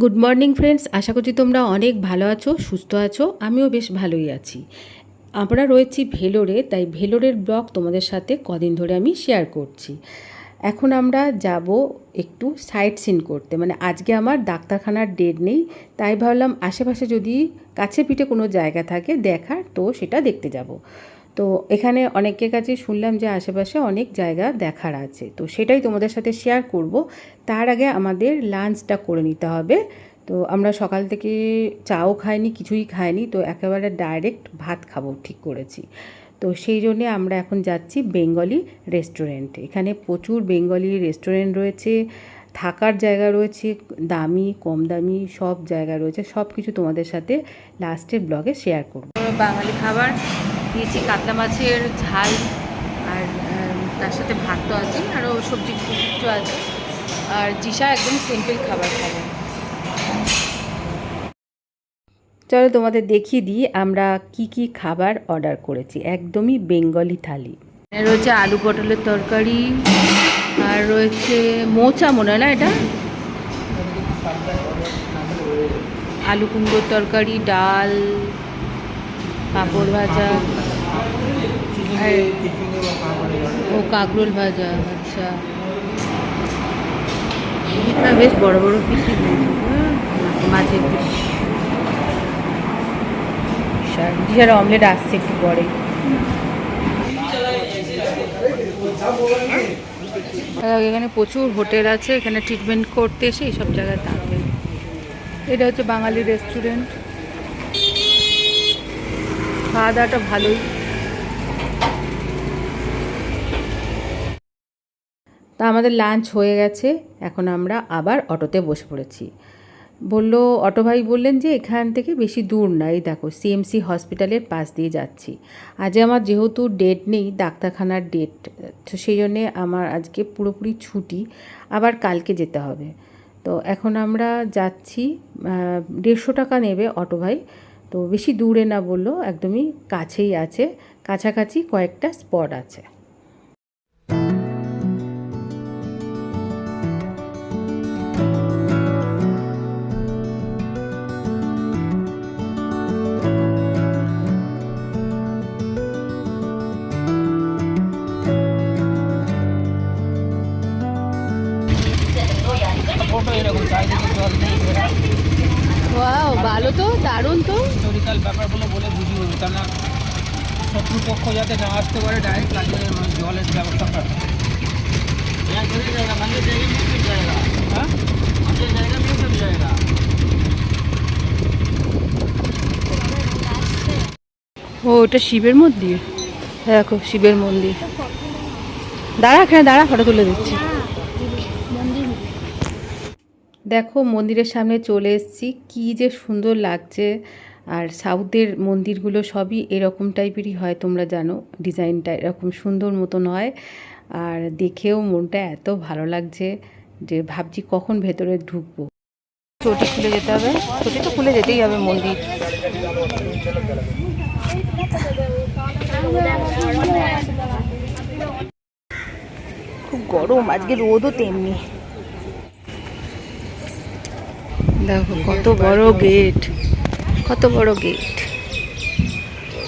Good morning friends আশা করছি তোমরা অনেক ভালো আছো, সুস্থ আছো। আমিও বেশ ভালোই আছি। আমরা রয়েছি ভেলোরে, তাই ভেলোরের ব্লগ তোমাদের সাথে কদিন ধরে আমি শেয়ার করছি। এখন আমরা যাব একটু সাইট সিন করতে। মানে আজকে আমার ডাক্তারখানার ডেট নেই, তাই ভাবলাম আশেপাশে যদি কাছে পিঠে কোনো জায়গা থাকে দেখার, তো সেটা দেখতে যাব। তো এখানে অনেকের কাছে শুনলাম যে আশেপাশে অনেক জায়গা দেখার আছে। তো সেটাই তোমাদের সাথে শেয়ার করব। তার আগে আমাদের লাঞ্চটা করে নিতে হবে। তো আমরা সকাল থেকে চাও খাইনি, কিছুই খাইনি, তো একেবারে ডাইরেক্ট ভাত খাব, ঠিক করেছি। তো সেই জন্যে আমরা এখন যাচ্ছি বেঙ্গলি রেস্টুরেন্টে এখানে প্রচুর বেঙ্গলি রেস্টুরেন্ট রয়েছে, থাকার জায়গা রয়েছে, দামি, কম দামি, সব জায়গা রয়েছে। সব কিছু তোমাদের সাথে লাস্টের ব্লগে শেয়ার করব। বাঙালি খাবার দিয়েছি কাতলা মাছের ঝাল আর তার সাথে ভাত তো আছে আরও সবজি কিছু আছে। আর জিসা একদম সিম্পল খাবার খাবে। চলো তোমাদের দেখিয়ে দিই আমরা কি কি খাবার অর্ডার করেছি। একদমই বেঙ্গলি থালি। রয়েছে আলু পটলের তরকারি আর রয়েছে মোচা মনে হয় না এটা? আলু কুমড়োর তরকারি ডাল পাঁপড় ভাজা ও কাঁকরোল ভাজা আচ্ছা বেশ বড় বড় পিসি মাছের পিস অমলেট আসছে একটু পরে এখানে প্রচুর হোটেল আছে এখানে ট্রিটমেন্ট করতে এসে এইসব জায়গায় থাকবে এটা হচ্ছে বাঙালি রেস্টুরেন্ট খাওয়া দাওয়াটা ভালোই। তা আমাদের লাঞ্চ হয়ে গেছে, এখন আমরা আবার অটোতে বসে পড়েছি। বলল, অটো ভাই বললেন যে এখান থেকে বেশি দূর না, এই দেখো সিএমসি হসপিটালের পাশ দিয়ে যাচ্ছি। আজ আমার যেহেতু ডেট নেই, ডাক্তারখানার ডেট তো সেই জন্যে আমার আজকে পুরোপুরি ছুটি, আবার কালকে যেতে হবে। তো এখন আমরা যাচ্ছি দেড়শো টাকা নেবে অটো ভাই। তো বেশি দূরে না বলল একদমই কাছেই আছে, কাছাকাছি কয়েকটা স্পট আছে। এরকম চারিদিকে জল নেই ওয়াও ভালো তো দারুণ তো। হিস্টোরিক্যাল ব্যাপারগুলো বলে বুঝিয়ে দেবো কেননা শত্রুপক্ষ যাতে না আসতে পারে ডাইরেক্ট কাজে জলের ব্যবস্থা করা। হ্যাঁ ও ওটা শিবের মন্দির? দেখো শিবের মন্দির। দাঁড়া এখানে দাঁড়া ফটো তুলে দিচ্ছি। দেখো মন্দিরের সামনে চলে এসেছি। কি যে সুন্দর লাগছে। আর সাউথের মন্দিরগুলো সবই এরকম টাইপেরই হয়, তোমরা জানো। ডিজাইনটা এরকম সুন্দর মতন হয় আর দেখেও মনটা এত ভালো লাগছে যে ভাবছি কখন ভেতরে ঢুকবো। চটি খুলে যেতে হবে। চটি তো খুলে যেতেই হবে মন্দির। খুব গরম, আজকে রোদও তেমনি। দেখো কত বড় গেট কত বড় গেট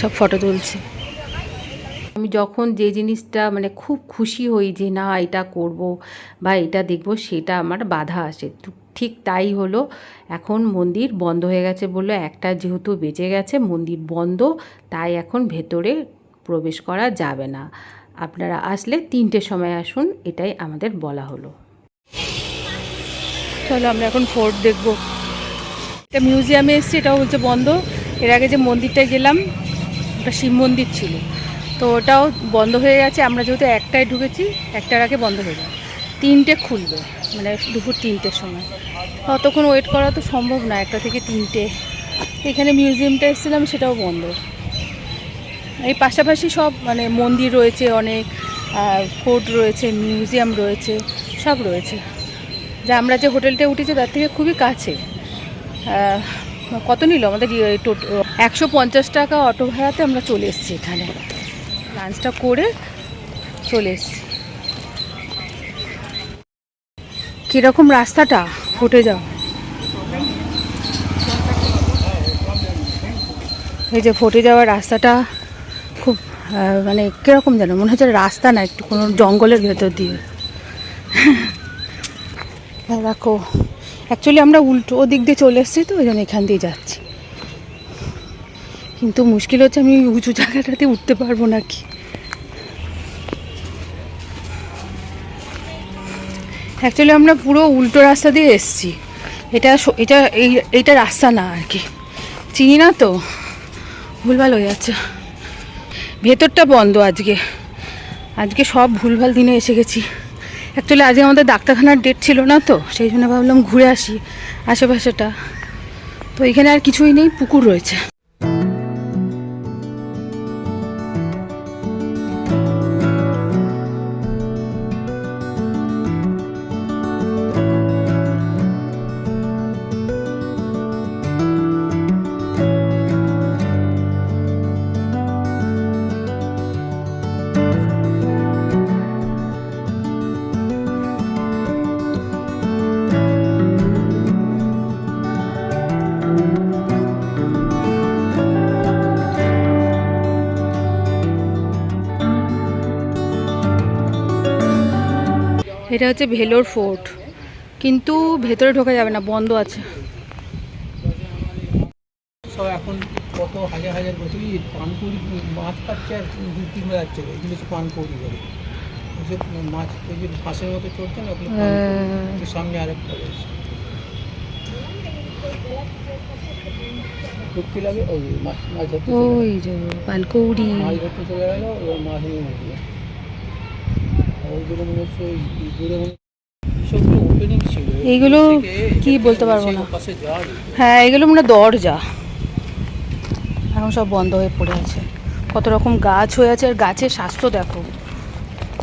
সব ফটো তুলছে। আমি যখন যে জিনিসটা মানে খুব খুশি হই যে না এটা করব বা এটা দেখব সেটা আমার বাধা আসে। ঠিক তাই হলো এখন মন্দির বন্ধ হয়ে গেছে বলল একটা যেহেতু বেঁচে গেছে মন্দির বন্ধ তাই এখন ভেতরে প্রবেশ করা যাবে না। আপনারা আসলে তিনটে সময় আসুন এটাই আমাদের বলা হলো। চলো আমরা এখন ফোর্ট দেখব। এটা মিউজিয়ামে এসেছি, এটাও হচ্ছে বন্ধ। এর আগে যে মন্দিরটায় গেলাম, ওটা শিব মন্দির ছিল। তো ওটাও বন্ধ হয়ে গেছে। আমরা যেহেতু একটায় ঢুকেছি, একটার আগে বন্ধ হয়ে যাবে। তিনটে খুলবে মানে দুপুর তিনটের সময়। ততক্ষণ ওয়েট করা তো সম্ভব না, একটা থেকে তিনটে। এখানে মিউজিয়ামটা এসেছিলাম, সেটাও বন্ধ। এই পাশাপাশি সব মানে মন্দির রয়েছে অনেক ফোর্ট রয়েছে, মিউজিয়াম রয়েছে, সব রয়েছে। যা আমরা যে হোটেলটা উঠেছি তার থেকে খুবই কাছে। কত নিল আমাদের টোটো, একশো পঞ্চাশ টাকা অটো ভাড়াতে আমরা চলে এসেছি এখানে। লাঞ্চটা করে চলে এসেছি। কীরকম রাস্তাটা ফুটে যাও? এই যে ফটে যাওয়ার রাস্তাটা খুব মানে কীরকম যেন, মনে হচ্ছে রাস্তা না, একটু কোনো জঙ্গলের ভেতর দিয়ে। দেখো অ্যাকচুয়ালি আমরা উল্টো ওদিক দিয়ে চলে এসেছি তো, ওই জন্য এখান দিয়ে যাচ্ছি। কিন্তু মুশকিল হচ্ছে আমি উঁচু জায়গাটাতে উঠতে পারব নাকি? অ্যাকচুয়ালি আমরা পুরো উল্টো রাস্তা দিয়ে এসেছি। এটা এটা এই এইটা রাস্তা না আর কি। চিনি না তো? ভুলভাল হয়ে যাচ্ছে। ভেতরটা বন্ধ আজকে। আজকে সব ভুলভাল দিনে এসে গেছি। অ্যাকচুয়ালি আজকে আমাদের ডাক্তারখানার ডেট ছিল না তো, সেই জন্য ভাবলাম ঘুরে আসি আশেপাশেটা। তো এখানে আর কিছুই নেই, পুকুর রয়েছে। এটা হচ্ছে ভেলোর ফোর্ট কিন্তু ভেতরে ঢোকা যাবে না বন্ধ আছে সব এখন কত হাজার হাজার বছর এই মাছ খাচ্ছে আর এগুলো হচ্ছে পানকুড়ি মাছ ওই যে ফাঁসের মতো চলছে না ওগুলো পানকৌড়ি। হ্যাঁ। ওই সামনে আরেকটা রয়েছে চুক্তি লাগে ওই মাছ মাছ ধরতে। ওই যে পানকৌড়ি মাছ ধরতে চলে গেলো মাছ নিয়ে উঠল ওইগুলো মনে হচ্ছে ওই দূরে মনে সবগুলো ওপেনিং ছিল এইগুলো কি বলতে পারব না। হ্যাঁ এগুলো মানে দরজা। এখন সব বন্ধ হয়ে পড়ে আছে। কত রকম গাছ হয়ে আছে। আর গাছের স্বাস্থ্য দেখো।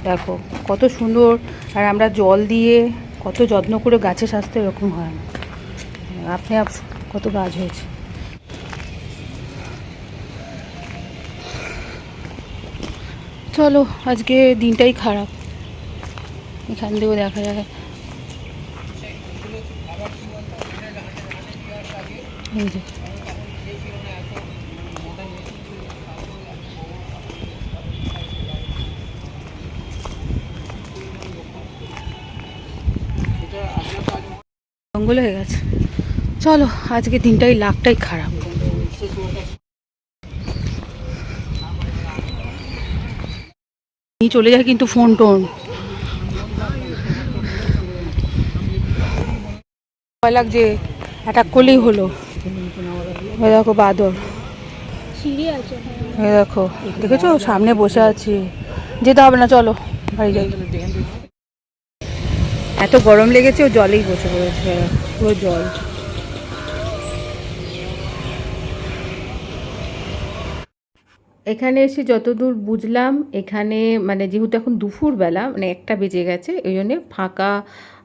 দেখো, কত সুন্দর। আর আমরা জল দিয়ে কত যত্ন করে গাছের স্বাস্থ্য এরকম হয় না। আপনি আপ, কত গাছ হয়েছে। চলো, আজকে দিনটাই খারাপ। এখান দিয়েও দেখা যায় জঙ্গল হয়ে গেছে। চলো, আজকে দিনটাই লাখটাই খারাপ। চলে যায় কিন্তু ফোন টোন ভয় লাগছে অ্যাটাক করলেই হলো। ওই দেখো বাদর। এই দেখো দেখেছ? সামনে বসে আছি। যেতে হবে না চলো বাড়ি যাই। এত গরম লেগেছে ও জলেই বসে পড়েছে পুরো জল। এখানে এসে যতদূর বুঝলাম এখানে মানে যেহেতু এখন দুপুরবেলা মানে একটা বেজে গেছে ওই জন্যে ফাঁকা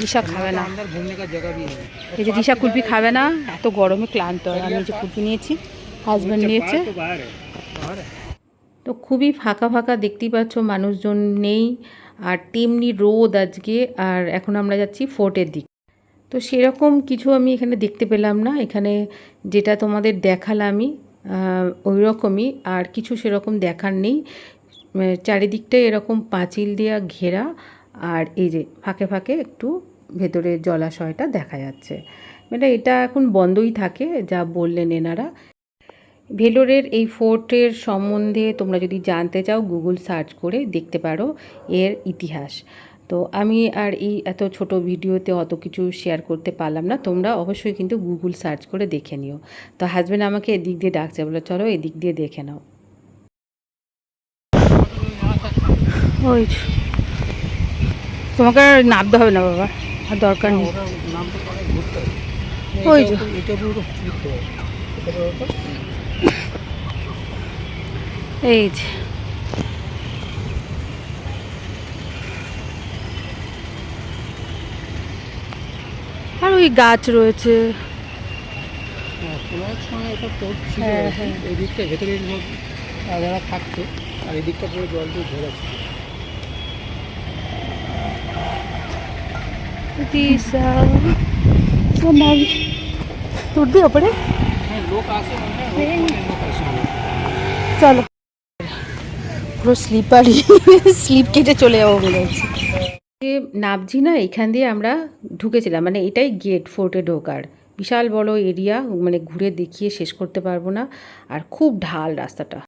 দিশা খাবে না। এই যে দিশা কুলপি খাবে না এত গরমে ক্লান্ত। আমি যে কুলপি নিয়েছি হাজব্যান্ড নিয়েছে। তো খুবই ফাঁকা ফাঁকা দেখতেই পাচ্ছ মানুষজন নেই আর তেমনি রোদ আজকে আর এখন আমরা যাচ্ছি ফোর্টের দিক। তো সেরকম কিছু আমি এখানে দেখতে পেলাম না এখানে যেটা তোমাদের দেখালামই ওই রকমই আর কিছু সেরকম দেখার নেই। চারিদিকটাই এরকম পাঁচিল দেওয়া ঘেরা আর এই যে ফাঁকে ফাঁকে একটু ভেতরে জলাশয়টা দেখা যাচ্ছে। মানে এটা এখন বন্ধই থাকে, যা বললেন এনারা। ভেলোরের এই ফোর্টের সম্বন্ধে তোমরা যদি জানতে চাও, গুগল সার্চ করে দেখতে পারো এর ইতিহাস। তো আমি আর এই এত ছোট ভিডিওতে অত কিছু শেয়ার করতে পারলাম না, তোমরা অবশ্যই কিন্তু গুগল সার্চ করে দেখে নিও। তো হাজব্যান্ড আমাকে এদিক দিয়ে ডাকছে বলে চলো এদিক দিয়ে দেখে নাও। ওই। তোমাকে আর নামতে হবে না বাবা আর দরকার নেই ওই এই যে আর ওই গাছ রয়েছে হ্যাঁ হ্যাঁ, আর কি। হ্যাঁ। এই দিকটা ভেতরে যারা থাকতো আর এদিকটা দিকটা পুরো জল দিয়ে ঘেরা ছিল রোজ করে চলো পুরো স্লিপারই স্লিপ কেটে চলে যাব মনে হচ্ছে যে নাবজি না এখান দিয়ে আমরা ঢুকেছিলাম মানে এটাই গেট ফোর্টে ঢোকার। বিশাল বড় এরিয়া মানে ঘুরে দেখিয়ে শেষ করতে পারব না। আর খুব ঢাল রাস্তাটা।